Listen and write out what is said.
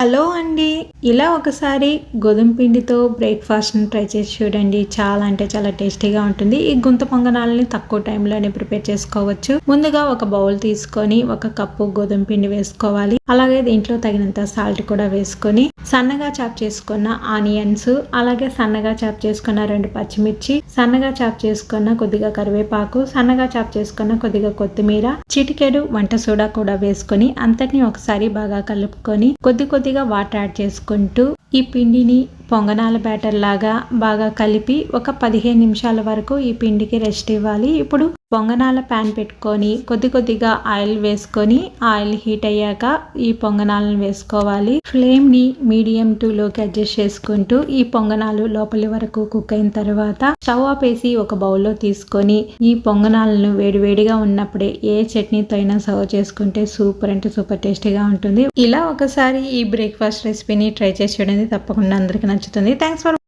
Hello అండి. ఇలా ఒకసారి గోధుమ పిండితో బ్రేక్ఫాస్ట్ని ట్రై చేసి చూడండి. చాలా అంటే చాలా టేస్టీగా ఉంటుంది. ఈ గుంత పొంగనాలని తక్కువ టైంలోనే ప్రిపేర్ చేసుకోవచ్చు. ముందుగా ఒక బౌల్ తీసుకొని ఒక కప్పు గోధుమ పిండి వేసుకోవాలి. అలాగే దీంట్లో తగినంత సాల్ట్ కూడా వేసుకొని సన్నగా చాప్ చేసుకున్న ఆనియన్స్ అలాగే సన్నగా చాప్ చేసుకున్న రెండు పచ్చిమిర్చి సన్నగా చాప్ చేసుకున్న కొద్దిగా కరివేపాకు సన్నగా చాప్ చేసుకున్న కొద్దిగా కొత్తిమీర చిటికెడు వంట సోడా కూడా వేసుకొని అంతటిని ఒకసారి బాగా కలుపుకొని కొద్ది కొద్దిగా వాటర్ యాడ్ చేసుకుంటూ ఈ పిండిని పొంగనాల బ్యాటర్ లాగా బాగా కలిపి ఒక పదిహేను నిమిషాల వరకు ఈ పిండికి రెస్ట్ ఇవ్వాలి. ఇప్పుడు పొంగనాల ప్యాన్ పెట్టుకొని కొద్ది కొద్దిగా ఆయిల్ వేసుకొని ఆయిల్ హీట్ అయ్యాక ఈ పొంగనాలను వేసుకోవాలి. ఫ్లేమ్ని మీడియం టు లోకి అడ్జస్ట్ చేసుకుంటూ ఈ పొంగనాలు లోపలి వరకు కుక్ అయిన తర్వాత స్టవ్ ఆపేసి ఒక బౌల్లో తీసుకొని ఈ పొంగనాలను వేడివేడిగా ఉన్నప్పుడే ఏ చట్నీతో అయినా సర్వ్ చేసుకుంటే సూపర్ అంటే సూపర్ టేస్టీగా ఉంటుంది. ఇలా ఒకసారి ఈ బ్రేక్ఫాస్ట్ రెసిపీని ట్రై చేసి చూడండి. తప్పకుండా అందరికీ నచ్చుతుంది. Thanks for